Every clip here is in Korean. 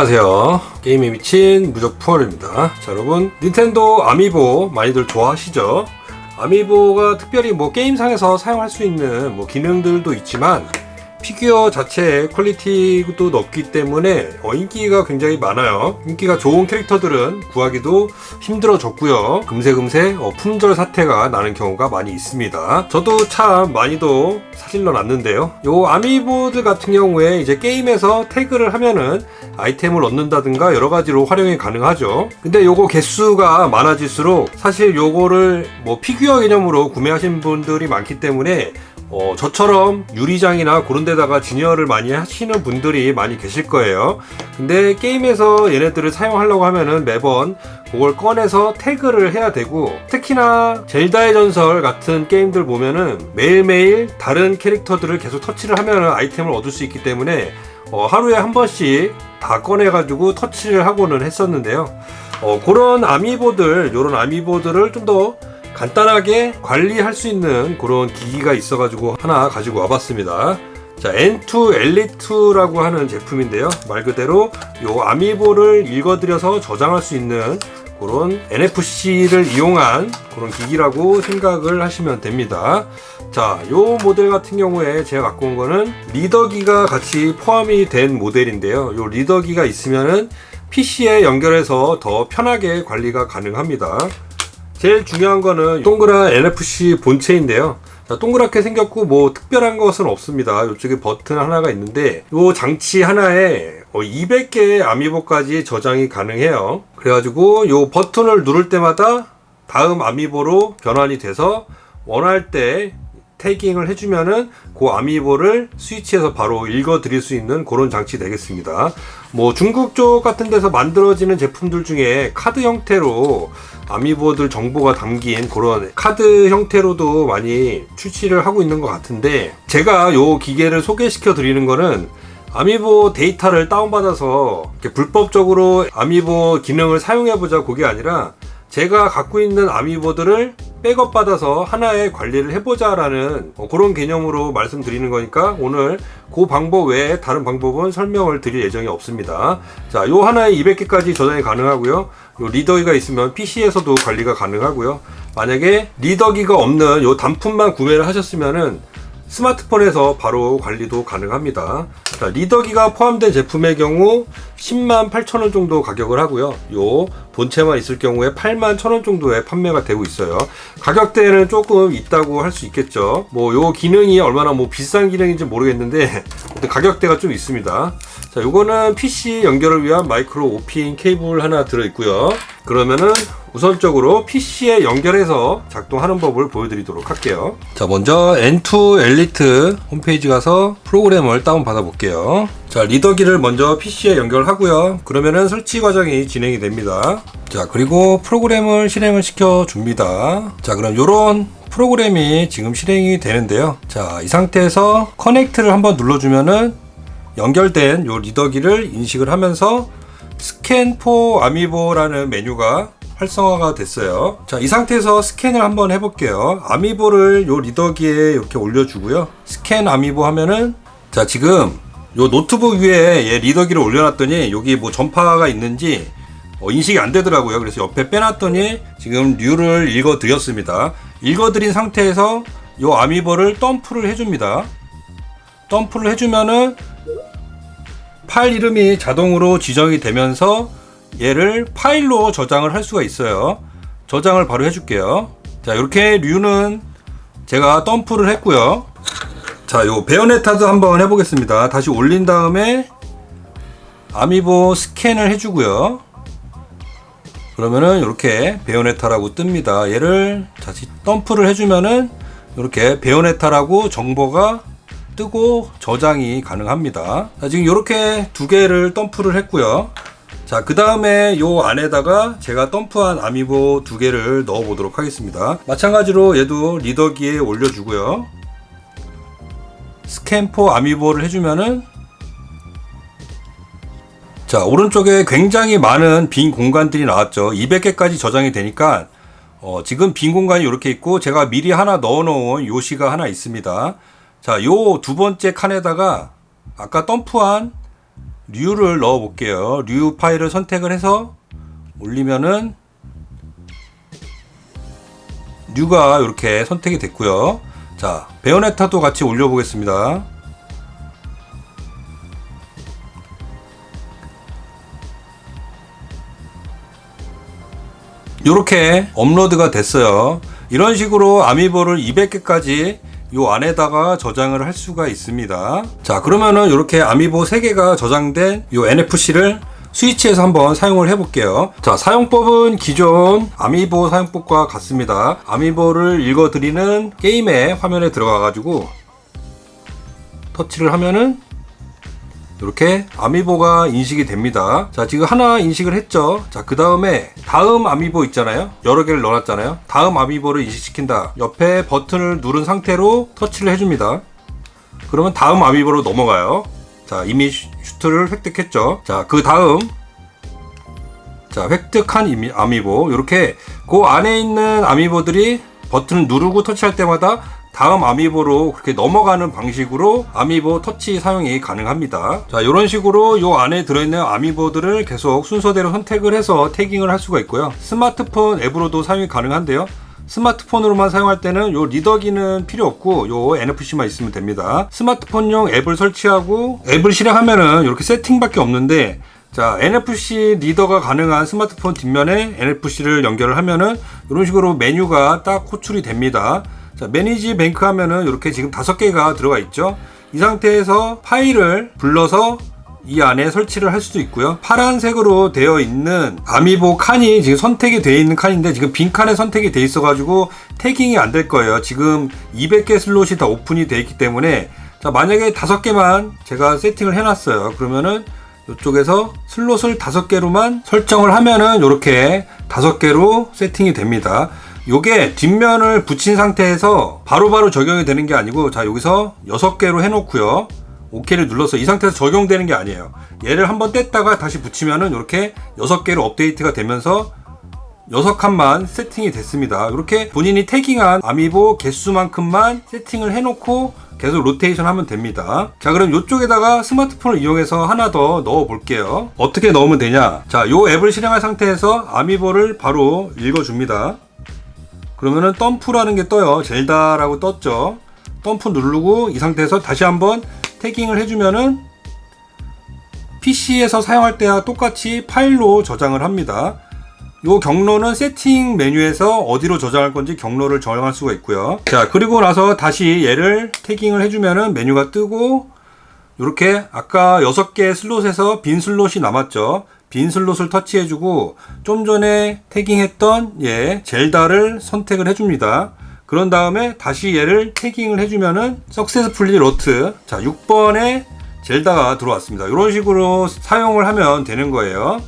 안녕하세요. 게임에 미친 무적푸얼입니다. 자, 여러분, 닌텐도 아미보 많이들 좋아하시죠? 아미보가 특별히 뭐 게임상에서 사용할 수 있는 뭐 기능들도 있지만 피규어 자체의 퀄리티도 높기 때문에 어, 인기가 굉장히 많아요. 인기가 좋은 캐릭터들은 구하기도 힘들어졌고요. 금세금세 어, 품절 사태가 나는 경우가 많이 있습니다. 저도 참 많이도 사질러 놨는데요. 요 아미보드 같은 경우에 이제 게임에서 태그를 하면은 아이템을 얻는다든가 여러 가지로 활용이 가능하죠. 근데 요거 개수가 많아질수록 사실 요거를 뭐 피규어 개념으로 구매하신 분들이 많기 때문에 어, 저처럼 유리장이나 그런 데다가 진열을 많이 하시는 분들이 많이 계실 거예요. 근데 게임에서 얘네들을 사용하려고 하면은 매번 그걸 꺼내서 태그를 해야 되고 특히나 젤다의 전설 같은 게임들 보면은 매일매일 다른 캐릭터들을 계속 터치를 하면은 아이템을 얻을 수 있기 때문에 어, 하루에 한 번씩 다 꺼내가지고 터치를 하고는 했었는데요. 어, 그런 아미보들, 요런 아미보들을 좀더 간단하게 관리할 수 있는 그런 기기가 있어가지고 하나 가지고 와봤습니다. 자, N2 엘리트라고 하는 제품인데요. 말 그대로 요 아미보를 읽어드려서 저장할 수 있는 그런 NFC를 이용한 그런 기기라고 생각을 하시면 됩니다. 자, 요 모델 같은 경우에 제가 갖고 온 거는 리더기가 같이 포함이 된 모델인데요. 요 리더기가 있으면은 PC에 연결해서 더 편하게 관리가 가능합니다. 제일 중요한 거는 동그란 NFC 본체인데요. 자, 동그랗게 생겼고 뭐 특별한 것은 없습니다. 이쪽에 버튼 하나가 있는데 이 장치 하나에 200개의 아미보까지 저장이 가능해요. 그래가지고 이 버튼을 누를 때마다 다음 아미보로 변환이 돼서 원할 때 태깅을 해주면은 그 아미보를 스위치에서 바로 읽어 드릴 수 있는 그런 장치 되겠습니다. 뭐 중국 쪽 같은 데서 만들어지는 제품들 중에 카드 형태로 아미보들 정보가 담긴 그런 카드 형태로도 많이 출시를 하고 있는 것 같은데 제가 요 기계를 소개시켜 드리는 거는 아미보 데이터를 다운받아서 불법적으로 아미보 기능을 사용해보자 그게 아니라 제가 갖고 있는 아미보들을 백업 받아서 하나의 관리를 해보자라는 어, 그런 개념으로 말씀드리는 거니까 오늘 그 방법 외에 다른 방법은 설명을 드릴 예정이 없습니다. 자, 요 하나에 200개까지 저장이 가능하고요. 요 리더기가 있으면 PC에서도 관리가 가능하고요. 만약에 리더기가 없는 요 단품만 구매를 하셨으면은 스마트폰에서 바로 관리도 가능합니다. 자, 리더기가 포함된 제품의 경우 10만 8천 원 정도 가격을 하고요. 요 본체만 있을 경우에 8만 1천 원 정도에 판매가 되고 있어요. 가격대는 조금 있다고 할 수 있겠죠. 뭐 요 기능이 얼마나 뭐 비싼 기능인지 모르겠는데 가격대가 좀 있습니다. 자, 요거는 PC 연결을 위한 마이크로 5핀 케이블 하나 들어 있고요. 그러면은 우선적으로 PC에 연결해서 작동하는 법을 보여드리도록 할게요. 자, 먼저 N2 엘리트 홈페이지 가서 프로그램을 다운받아 볼게요. 자, 리더기를 먼저 PC에 연결하고요. 그러면은 설치 과정이 진행이 됩니다. 자, 그리고 프로그램을 실행을 시켜 줍니다. 자, 그럼 요런 프로그램이 지금 실행이 되는데요. 자, 이 상태에서 커넥트를 한번 눌러주면은 연결된 요 리더기를 인식을 하면서 스캔 포 아미보라는 메뉴가 활성화가 됐어요. 자, 이 상태에서 스캔을 한번 해볼게요. 아미보를 요 리더기에 이렇게 올려주고요. 스캔 아미보 하면은 자, 지금 요 노트북 위에 얘 리더기를 올려놨더니 여기 뭐 전파가 있는지 어, 인식이 안 되더라고요. 그래서 옆에 빼놨더니 지금 류를 읽어드렸습니다. 읽어드린 상태에서 요 아미보를 덤프를 해줍니다. 덤프를 해주면은 파일 이름이 자동으로 지정이 되면서 얘를 파일로 저장을 할 수가 있어요. 저장을 바로 해줄게요. 자, 이렇게 류는 제가 덤프를 했고요. 자, 요 베어네타도 한번 해보겠습니다. 다시 올린 다음에 아미보 스캔을 해주고요. 그러면은 이렇게 베오네타라고 뜹니다. 얘를 다시 덤프를 해주면은 이렇게 베오네타라고 정보가 뜨고 저장이 가능합니다. 자, 지금 이렇게 두 개를 덤프를 했고요. 자, 그 다음에 요 안에다가 제가 덤프한 아미보 두 개를 넣어 보도록 하겠습니다. 마찬가지로 얘도 리더기에 올려주고요. 스캔포 아미보를 해주면은 자, 오른쪽에 굉장히 많은 빈 공간들이 나왔죠. 200개까지 저장이 되니까 어, 지금 빈 공간이 이렇게 있고 제가 미리 하나 넣어 놓은 요시가 하나 있습니다. 자, 요 두 번째 칸에다가 아까 덤프한 류를 넣어 볼게요. 류 파일을 선택을 해서 올리면은 류가 이렇게 선택이 됐고요. 자, 베요네타도 같이 올려 보겠습니다. 이렇게 업로드가 됐어요. 이런 식으로 아미보를 200개까지 요 안에다가 저장을 할 수가 있습니다. 자, 그러면은 이렇게 아미보 3개가 저장된 요 NFC를 스위치에서 한번 사용을 해볼게요. 자, 사용법은 기존 아미보 사용법과 같습니다. 아미보를 읽어드리는 게임의 화면에 들어가가지고 터치를 하면은 이렇게 아미보가 인식이 됩니다. 자, 지금 하나 인식을 했죠. 자, 그 다음에 다음 아미보 있잖아요. 여러 개를 넣어놨잖아요. 다음 아미보를 인식시킨다. 옆에 버튼을 누른 상태로 터치를 해줍니다. 그러면 다음 아미보로 넘어가요. 자, 이미 슈- 슈트를 획득했죠. 자, 그 다음 자, 획득한 이미- 아미보. 이렇게 그 안에 있는 아미보들이 버튼을 누르고 터치할 때마다 다음 아미보로 그렇게 넘어가는 방식으로 아미보 터치 사용이 가능합니다. 자, 이런 식으로 요 안에 들어있는 아미보들을 계속 순서대로 선택을 해서 태깅을 할 수가 있고요. 스마트폰 앱으로도 사용이 가능한데요. 스마트폰으로만 사용할 때는 요 리더기는 필요 없고 요 NFC만 있으면 됩니다. 스마트폰용 앱을 설치하고 앱을 실행하면은 이렇게 세팅밖에 없는데 자, NFC 리더가 가능한 스마트폰 뒷면에 NFC를 연결을 하면은 이런 식으로 메뉴가 딱 호출이 됩니다. 자, 매니지 뱅크 하면은 이렇게 지금 다섯 개가 들어가 있죠. 이 상태에서 파일을 불러서 이 안에 설치를 할 수도 있고요. 파란색으로 되어 있는 아미보 칸이 지금 선택이 되어 있는 칸인데 지금 빈 칸에 선택이 되어 있어가지고 태깅이 안 될 거예요. 지금 200개 슬롯이 다 오픈이 되어 있기 때문에 자 만약에 다섯 개만 제가 세팅을 해놨어요. 그러면은 이쪽에서 슬롯을 다섯 개로만 설정을 하면은 이렇게 다섯 개로 세팅이 됩니다. 요게 뒷면을 붙인 상태에서 바로 바로 적용이 되는 게 아니고 자 여기서 여섯 개로 해놓고요. OK를 눌러서 이 상태에서 적용되는 게 아니에요. 얘를 한번 뗐다가 다시 붙이면은 이렇게 여섯 개로 업데이트가 되면서 여섯 칸만 세팅이 됐습니다. 이렇게 본인이 태깅한 아미보 개수만큼만 세팅을 해놓고 계속 로테이션 하면 됩니다. 자, 그럼 이쪽에다가 스마트폰을 이용해서 하나 더 넣어 볼게요. 어떻게 넣으면 되냐? 자, 요 앱을 실행한 상태에서 아미보를 바로 읽어줍니다. 그러면은 덤프라는 게 떠요. 젤다라고 떴죠. 덤프 누르고 이 상태에서 다시 한번 태깅을 해주면은 PC에서 사용할 때와 똑같이 파일로 저장을 합니다. 요 경로는 세팅 메뉴에서 어디로 저장할 건지 경로를 정할 수가 있고요. 자, 그리고 나서 다시 얘를 태깅을 해주면은 메뉴가 뜨고 이렇게 아까 6개 슬롯에서 빈 슬롯이 남았죠. 빈 슬롯을 터치해주고 좀 전에 태깅했던 얘 젤다를 선택을 해줍니다. 그런 다음에 다시 얘를 태깅을 해주면은 석세스풀리 로트 자 6번에 젤다가 들어왔습니다. 이런 식으로 사용을 하면 되는 거예요.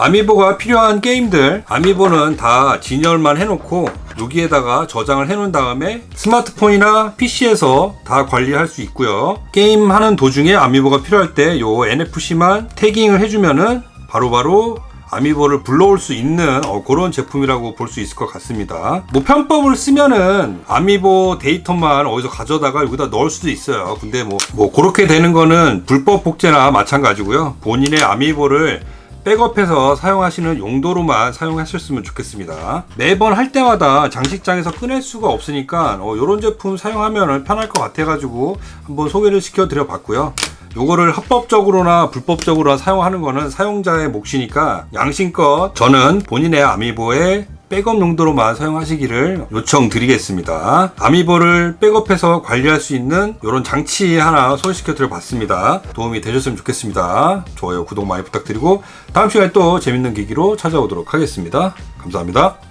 아미보가 필요한 게임들 아미보는 다 진열만 해놓고 여기에다가 저장을 해놓은 다음에 스마트폰이나 PC에서 다 관리할 수 있고요 게임 하는 도중에 아미보가 필요할 때 요 NFC만 태깅을 해주면은 바로 바로 아미보를 불러올 수 있는 어, 그런 제품이라고 볼 수 있을 것 같습니다. 뭐 편법을 쓰면은 아미보 데이터만 어디서 가져다가 여기다 넣을 수도 있어요. 근데 뭐, 뭐 그렇게 되는 거는 불법 복제나 마찬가지고요. 본인의 아미보를 백업해서 사용하시는 용도로만 사용하셨으면 좋겠습니다. 매번 할 때마다 장식장에서 꺼낼 수가 없으니까 어, 이런 제품 사용하면 편할 것 같아가지고 한번 소개를 시켜드려 봤고요. 요거를 합법적으로나 불법적으로 사용하는 거는 사용자의 몫이니까 양심껏 저는 본인의 아미보에 백업 용도로만 사용하시기를 요청드리겠습니다. 아미보를 백업해서 관리할 수 있는 이런 장치 하나 소개시켜 드려 봤습니다. 도움이 되셨으면 좋겠습니다. 좋아요, 구독 많이 부탁드리고 다음 시간에 또 재밌는 기기로 찾아오도록 하겠습니다. 감사합니다.